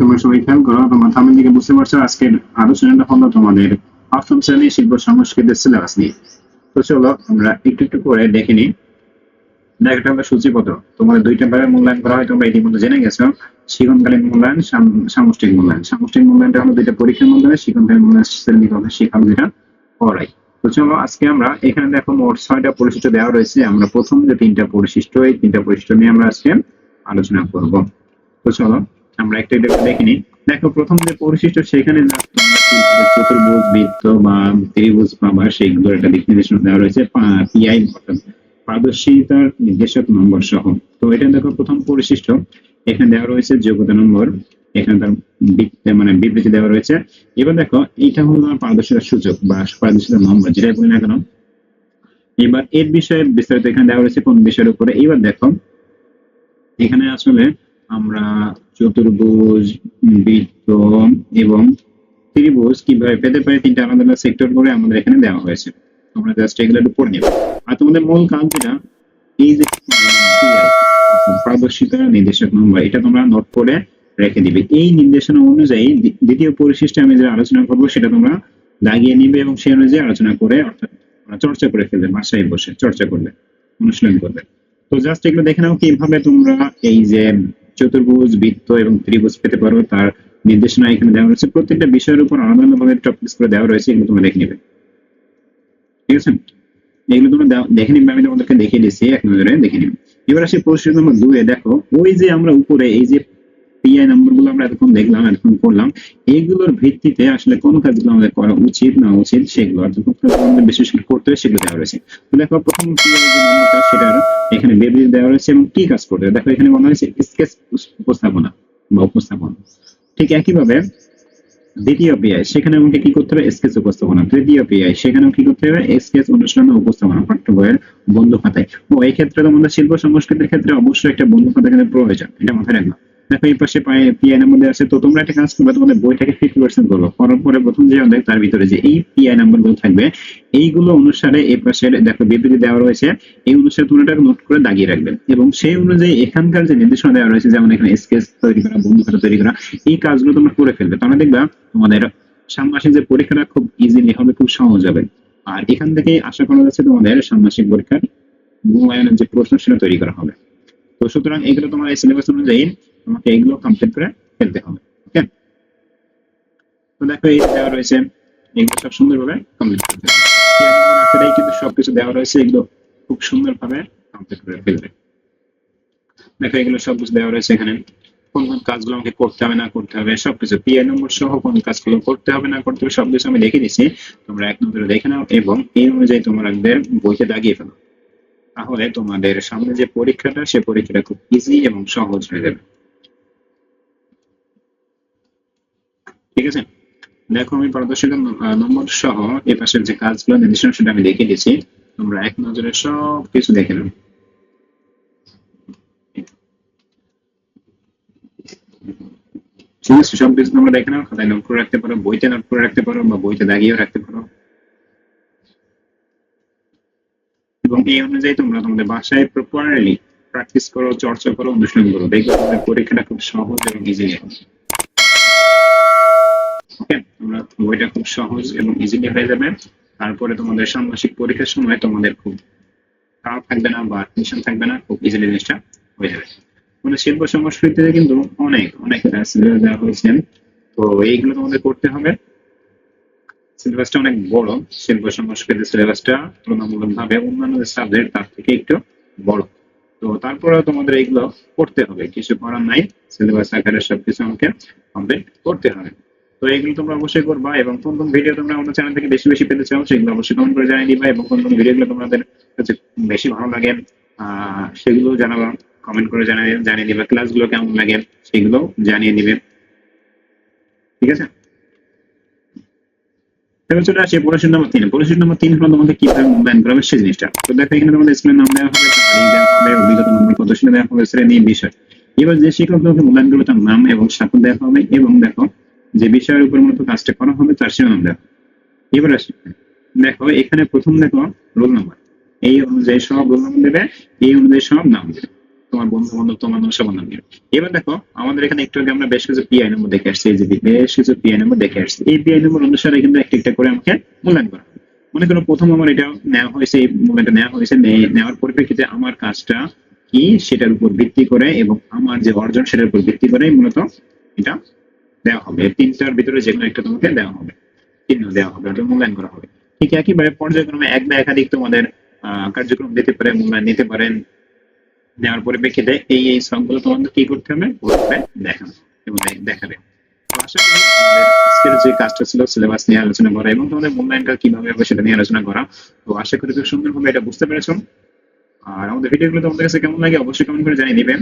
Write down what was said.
তোমরা সবাই খেয়াল করো, তোমার দিকে বুঝতে পারছ আলোচনাটা হলো তোমাদের অষ্টম শ্রেণি শিল্প সিলেবাস নিয়ে। তো চলো আমরা একটু একটু করে দেখে নিই। সূচিপত্র। তোমাদের দুইটা ভাবে মূল্যায়ন করা হয়, তোমরা ইতিমধ্যে জেনে গেছো। শিক্ষণকালীন মূল্যায়ন সামষ্টিক মূল্যায়ন। সামষ্টিক মূল্যায়নটা হলো দুইটা পরীক্ষার মধ্যে শিক্ষণকালীন মূল্যায়ন শ্রেণীকরণে শিক্ষক যেটা তো চলো, আজকে আমরা এখানে দেখো মোট ছয়টা পরিশিষ্ট দেওয়া রয়েছে। আমরা প্রথম যে তিনটা পরিশিষ্ট, এই তিনটা পরিশিষ্ট নিয়ে আমরা আজকে আলোচনা করব। তো চলো আমরা একটা একটা দেখে নিই। দেখো, প্রথম যে পরিশিষ্ট, সেখানে চতুর্ভুজ বৃত্ত বা ত্রিভুজ পাবা সেইগুলো একটা দিক নির্দেশনা দেওয়া রয়েছে পিআই পারদর্শিতার নির্দেশক নম্বর সহ। তো এটা দেখো, প্রথম পরিশিষ্ট। এখানে দেওয়া রয়েছে যোগ্যতা নম্বর। এখানে তার বি- মানে বিবৃতি দেওয়া রয়েছে। এবার দেখো এটা হলো তোমার পারদর্শিতার সূচক বা পারদর্শিতার নম্বর যেটাই বলি না কেন? এবার এর বিষয়ে বিস্তারিত এখানে দেওয়া রয়েছে কোন বিষয়ের উপরে। এবার দেখো, এখানে আসলে আমরা চতুর্ভুজ, বৃত্ত এবং ত্রিভুজ কীভাবে পেতে পারি তিনটা আলাদা আলাদা সেক্টর করে আমাদের এখানে দেওয়া হয়েছে। তোমরা জাস্ট এগুলো একটু পড়ে নিবে আর তোমাদের মূল কাজ যেটা এই যে পারদর্শিতা, নির্দেশক নম্বর এটা তোমরা নোট করে রেখে দিবে। এই নির্দেশনা অনুযায়ী দ্বিতীয় পরিশিষ্টে আমি যে আলোচনা করব, সেটা তোমরা দাগিয়ে নিবে এবং সেই অনুযায়ী আলোচনা করে, অর্থাৎ চর্চা করে ফেলবে, বাসায় বসে চর্চা করবে, অনুশীলন করবে। তো জাস্ট এগুলো দেখে নাও কীভাবে তোমরা এই যে চতুর্ভুজ, বৃত্ত এবং ত্রিভুজ পেতে পারো। তার নির্দেশনা এখানে দেওয়া রয়েছে। প্রত্যেকটা বিষয়ের উপর আলাদা আলাদা টপিক করে দেওয়া রয়েছে, এগুলো তোমরা দেখে নেবে। ঠিক আছে? এগুলো তোমরা দেখে নিবে। আমি তোমাদেরকে দেখিয়ে দিচ্ছি, এক নজরে দেখে নিবে এবার আসি প্রশ্ন নম্বর দুয়ে দেখো, ওই যে আমরা উপরে, এই যে পিআই নাম্বারগুলো আমরা এতক্ষণ দেখলাম, এতক্ষণ করলাম এইগুলোর ভিত্তিতে আসলে কোন কাজগুলো আমাদের করা উচিত, না উচিত, সেগুলো অর্থাৎ আমাদের বেশি বেশি করতে হবে সেগুলো দেওয়া রয়েছে। দেখো, প্রথম পিআই যে নম্বরটা সেটার এখানে বিবৃতি দেওয়া রয়েছে এবং কি কাজ করতে দেখো, এখানে মনে হয়েছে স্কেচ উপস্থাপনা বা উপস্থাপনা। ঠিক একইভাবে দ্বিতীয় পিআই সেখানে আমাকে কি করতে হবে? স্কেচ উপস্থাপনা। তৃতীয় পিআই সেখানেও কি করতে হবে? স্কেচ অনুশীলন ও উপস্থাপনা, পাঠ্য বইয়ের বন্ধু খাতায়। ও এই ক্ষেত্রে তোমাদের শিল্প সংস্কৃতির ক্ষেত্রে অবশ্যই একটা বন্ধু খাতা কিন্তু প্রয়োজন, এটা মাথায় রাখবা। দেখো, এই পাশে আছে। তো তোমরা একটা কাজ করবে, তোমাদের বইটাকে ফিফটি পার্সেন্ট করব পরে প্রথম যে তার ভিতরে যে এই পিআই নাম্বারগুলো থাকবে, এইগুলো অনুসারে এই পাশে দেখো, বিবৃতি দেওয়া রয়েছে। এই অনুসারে তোমরা নোট করে দাগিয়ে রাখবে। এবং সেই অনুযায়ী এখানকার যে নির্দেশনা দেওয়া রয়েছে, যেমন এখানে স্কেচ তৈরি করা, বন্ধু খাতা তৈরি করা, এই কাজগুলো তোমরা করে ফেলবে। তাহলে দেখবা, তোমাদের ষান্মাসিক যে পরীক্ষাটা খুব ইজিলি হবে খুব সহজ হবে। আর এখান থেকে আশা করা যাচ্ছে তোমাদের ষান্মাসিক পরীক্ষার মূল্যায়নের যে প্রশ্ন, সেটা তৈরি করা হবে। তো সুতরাং এগুলো তোমার এই সিলেবাস অনুযায়ী তোমাকে এগুলো কমপ্লিট করে ফেলতে হবে ওকে তো দেখো, এই দেওয়া রয়েছে, এগুলো সব সুন্দরভাবে কমপ্লিট করতে হবে। কিন্তু সবকিছু দেওয়া রয়েছে, এগুলো খুব সুন্দরভাবে কমপ্লিট করে ফেলবে। দেখো, এগুলো সব কিছু দেওয়া রয়েছে এখানে। কোন কোন কাজগুলো আমাকে করতে হবে, না করতে হবে, সবকিছু পিআই নম্বর সহ কোন কাজগুলো করতে হবে, না করতে হবে, সবকিছু আমি দেখে দিচ্ছি। তোমরা এক নম্বরে দেখে নাও এবং এই অনুযায়ী তোমাদের বইতে দাগিয়ে ফেলো। তাহলে তোমাদের সামনে যে পরীক্ষাটা, সে পরীক্ষাটা খুব ইজি এবং সহজ হয়ে যাবে। ঠিক আছে? দেখো, আমি পারদর্শিতা নম্বর সহ এ পাশের যে কাজগুলো নির্দেশনা সেটা আমি দেখে দিচ্ছি তোমরা এক নজরে সব কিছু দেখে নাও ঠিক আছে? সব কিছু তোমরা দেখে নাও, খাতায় নোট করে রাখতে পারো, বইতে নোট করে রাখতে পারো, বা বইতে দাগিয়েও রাখতে পারো এবং এই অনুযায়ী তোমরা তোমাদের বাসায় প্রপারলি প্র্যাকটিস করো, চর্চা করো, অনুশীলন করো। দেখবে তোমাদের পরীক্ষাটা খুব সহজ এবং ইজিলি হবে ওকে তোমরা বইটা খুব সহজ এবং ইজিলি হয়ে যাবে। তারপরে তোমাদের ষান্মাসিক পরীক্ষার সময় তোমাদের খুব খারাপ থাকবে না বা টেনশন থাকবে না, খুব ইজিলি জিনিসটা হয়ে যাবে। মানে শিল্প সংস্কৃতিতে কিন্তু অনেক অনেক দেওয়া হয়েছে। তো এইগুলো তোমাদের করতে হবে। সিলেবাসটা অনেক বড়। শিল্প সংস্কৃতি সিলেবাসটা তুলনামূলক ভাবে অন্যান্য সাবজেক্ট তার থেকে একটু বড়। তো তারপরে তোমাদের এইগুলো করতে হবে। কিছু করার নাই। সিলেবাস, আকারে সবকিছু আমাকে কমপ্লিট করতে হবে। তো এইগুলো তোমরা অবশ্যই করবা এবং কোন কোন ভিডিও তোমরা আমাদের চ্যানেল থেকে বেশি বেশি পেতে চাও সেগুলো অবশ্যই কমেন্ট করে জানিয়ে দিবা এবং কোন কোন ভিডিওগুলো তোমাদের কাছে বেশি ভালো লাগে সেগুলো জানাবা। কমেন্ট করে জানিয়ে জানিয়ে দিবা ক্লাসগুলো কেমন লাগে, সেগুলো জানিয়ে দিবে। ঠিক আছে? এবার চলে আসি, পরিশোধ নম্বর তিন। পরিশোধ নম্বর তিন হলো তোমাকে কীভাবে মূল্যায়ন করা হবে সেই জিনিসটা। তো দেখো, এখানে তোমাদের স্কুলের নাম দেওয়া হবে তারিখ দেওয়া হবে, অভিজ্ঞতা নম্বর প্রদর্শনী দেওয়া হবে, শ্রেণি, বিষয়। এবার যে শিক্ষক তোমাকে মূল্যায়ন করবে তার নাম এবং স্বাক্ষর দেওয়া হবে এবং দেখো, যে বিষয়ের উপর মূলত কাজটা করা হবে, তার শিরোনাম দেওয়া। এবার আসি। দেখো, এখানে প্রথম দেখো রোল নাম্বার এই অনুযায়ী সব রোল নাম্বার দেবে, এই অনুযায়ী সব নাম দেবে। তোমার বন্ধু বান্ধব তোমার নকশা বান্ধব নিয়ে এবার দেখো, আমাদের এখানে একটু আগে আমরা বেশ কিছু পিআই নম্বর দেখে আসছি, এই যে বেশ কিছু পিআই নম্বর দেখে আসছি। এই পিআই নম্বর অনুসারে কিন্তু একটা একটা করে আমাকে মূল্যায়ন করা মনে করো প্রথম আমার এটা নেওয়া হয়েছে, এই মূল্যায়নটা নেওয়া হয়েছে নেওয়ার পরিপ্রেক্ষিতে আমার কাজটা কি সেটার উপর ভিত্তি করে এবং আমার যে অর্জন সেটার উপর ভিত্তি করে মূলত এটা দেওয়া হবে। তিনটার ভিতরে যে কোনো একটা তোমাকে দেওয়া হবে। চিহ্ন দেওয়া হবে অর্থাৎ মূল্যায়ন করা হবে। ঠিক একইভাবে পর্যায়ক্রমে এক বা একাধিক তোমাদের কার্যক্রম দিতে পারে, মূল্যায়ন নিতে পারেন। নেওয়ার পরিপ্রেক্ষিতে এই এই শ্রমগুলো তোমাদের কি করতে হবে? গ্রুপে দেখানো এবং দেখাবে। আশা করি আজকের যে কাজটা ছিল সিলেবাস নিয়ে আলোচনা করা এবং তোমাদের মূল্যায়নটা কীভাবে হবে সেটা নিয়ে আলোচনা করা, তো আশা করি খুব সুন্দরভাবে এটা বুঝতে পেরেছ। আর আমাদের ভিডিওগুলো তোমাদের কাছে কেমন লাগে অবশ্যই কমেন্ট করে জানিয়ে দিবেন।